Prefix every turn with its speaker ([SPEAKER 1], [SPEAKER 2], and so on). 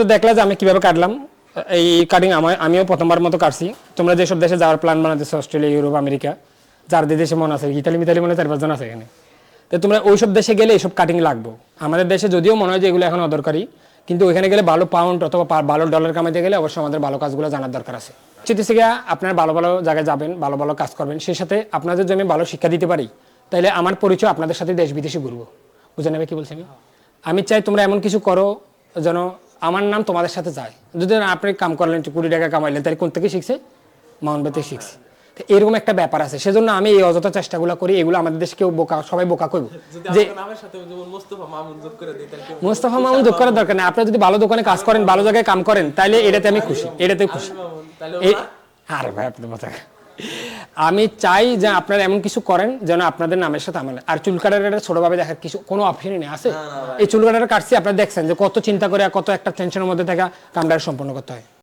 [SPEAKER 1] তো দেখলে যে আমি কীভাবে কাটলাম। এই কাটিং আমিও প্রথমবার মতো কাটছি। তোমরা যেসব দেশে যাওয়ার প্ল্যান বানাতেছো অস্ট্রেলিয়া, ইউরোপ, আমেরিকা, যার দেশে মন আছে, ইতালি, মিতালি মনে চার পাঁচজন আছে এখানে। তো তোমরা ওইসব দেশে গেলে এইসব কাটিং লাগবে। আমাদের দেশে যদিও মনে হয় যে এগুলো এখন অদরকারি, কিন্তু ওইখানে গেলে ভালো পাউন্ড অথবা ভালো ডলার কামাইতে গেলে অবশ্যই আমাদের ভালো কাজগুলো জানার দরকার আছে। চিকিৎসা গিয়া আপনার ভালো ভালো জায়গায় যাবেন, ভালো ভালো কাজ করবেন। সেই সাথে আপনাদের যদি আমি ভালো শিক্ষা দিতে পারি, তাহলে আমার পরিচয় আপনাদের সাথে দেশ বিদেশে ঘুরবো। বুঝে নেবে কি বলছি আমি? আমি চাই তোমরা এমন কিছু করো যেন আমার নাম তোমাদের সাথে যায়। যদি আপনি কাম করলেন কুড়ি টাকা কামাইলেন তাহলে কোন থেকে শিখছে? মাউন্ট শিখছে। তো এরকম একটা ব্যাপার আছে। সেজন্য আমি এই অযথা চেষ্টাগুলো করি এগুলো আমাদের দেশে কেউ বোকা সবাই বোকা করব যে
[SPEAKER 2] মোস্তফা
[SPEAKER 1] মামুন যোগ করার দরকার নেই। আপনি যদি ভালো দোকানে কাজ করেন ভালো জায়গায় কাম করেন তাহলে এটাতে আমি খুশি এটাতে খুশি। আরে ভাই আপনার কথা আমি চাই যে আপনারা এমন কিছু করেন যেন আপনাদের নামের সাথে আমার আর চুল কাটার এটা ছোটভাবে দেখার কিছু কোনো অপশনই নেই আছে? এই চুল কাটার কাটছি আপনারা দেখছেন যে কত চিন্তা করে কত একটা টেনশনের মধ্যে থাকা কামটা সম্পন্ন করতে হয়।